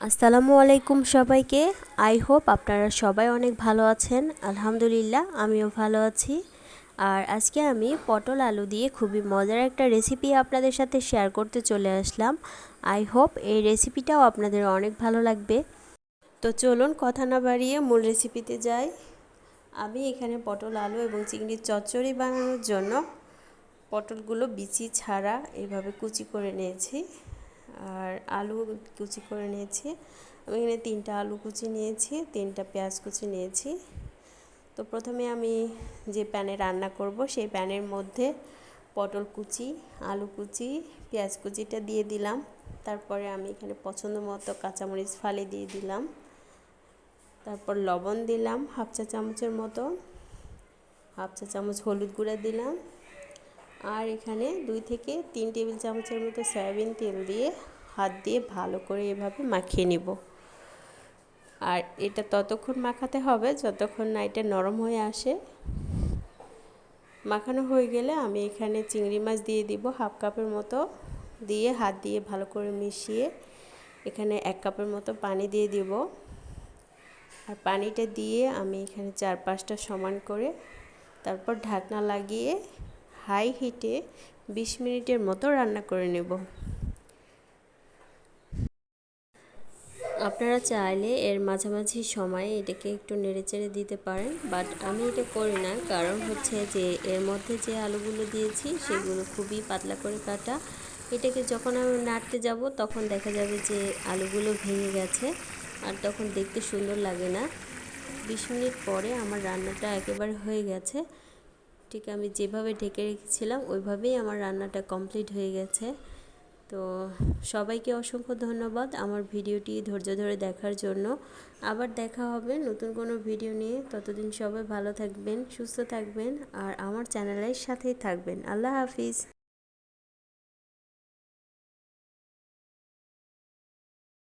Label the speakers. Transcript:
Speaker 1: আসসালামু আলাইকুম সবাইকে। আই হোপ আপনারা সবাই অনেক ভালো আছেন। আলহামদুলিল্লাহ, আমিও ভালো আছি। আর আজকে আমি পটল আলু দিয়ে খুবই মজার একটা রেসিপি আপনাদের সাথে শেয়ার করতে চলে আসলাম। আই হোপ এই রেসিপিটাও আপনাদের অনেক ভালো লাগবে। তো চলুন কথা না বাড়িয়ে মূল রেসিপিতে যাই। আমি এখানে পটল আলু এবং চিংড়ির চচ্চড়ি বানানোর জন্য পটলগুলো বিচি ছাড়া এভাবে কুচি করে নিয়েছি। আর আলু কুচি করে নিয়েছি। আমি এখানে তিনটা আলু কুচি নিয়েছি, তিনটা পেঁয়াজ কুচি নিয়েছি। তো প্রথমে আমি যে প্যানে রান্না করব, সেই প্যানের মধ্যে পটল কুচি, আলু কুচি, পেঁয়াজ কুচিটা দিয়ে দিলাম। তারপরে আমি এখানে পছন্দ মতো কাঁচামরিচ ফালি দিয়ে দিলাম। তারপর লবণ দিলাম, হাফ চা চামচের মতো। হাফ চা চামচ হলুদ গুঁড়া দিলাম। আর এখানে দুই থেকে তিন টেবিল চামচের মতো সয়াবিন তেল দিয়ে হাত দিয়ে ভালো করে এভাবে মাখিয়ে নিব। আর এটা ততক্ষণ মাখাতে হবে যতক্ষণ না এটা নরম হয়ে আসে। মাখানো হয়ে গেলে আমি এখানে চিংড়ি মাছ দিয়ে দিব হাফ কাপের মতো। দিয়ে হাত দিয়ে ভালো করে মিশিয়ে এখানে এক কাপের মতো পানি দিয়ে দিব। আর পানিটা দিয়ে আমি এখানে চার পাঁচটা সমান করে তারপর ঢাকনা লাগিয়ে হাই হিটে বিশ মিনিটের মতো রান্না করে নেব। আপনারা চাইলে এর মাঝামাঝি সময়ে এটাকে একটু নেড়েচেড়ে দিতে পারেন, বাট আমি এটা করি না। কারণ হচ্ছে যে, এর মধ্যে যে আলুগুলো দিয়েছি, সেগুলো খুবই পাতলা করে কাটা। এটাকে যখন আমি নাড়তে যাব, তখন দেখা যাবে যে আলুগুলো ভেঙে গেছে, আর তখন দেখতে সুন্দর লাগে না। বিশ মিনিট পরে আমার রান্নাটা একেবারে হয়ে গেছে। ঠিক আমি যেভাবে ঢেকে রেখেছিলাম, ওইভাবেই আমার রান্নাটা কমপ্লিট হয়ে গেছে। তো সবাইকে অসংখ্য ধন্যবাদ আমার ভিডিওটি ধৈর্য ধরে দেখার জন্য। আবার দেখা হবে নতুন কোনো ভিডিও নিয়ে। ততদিন সবাই ভালো থাকবেন, সুস্থ থাকবেন, আর আমার চ্যানেলের সাথেই থাকবেন। আল্লাহ হাফিজ।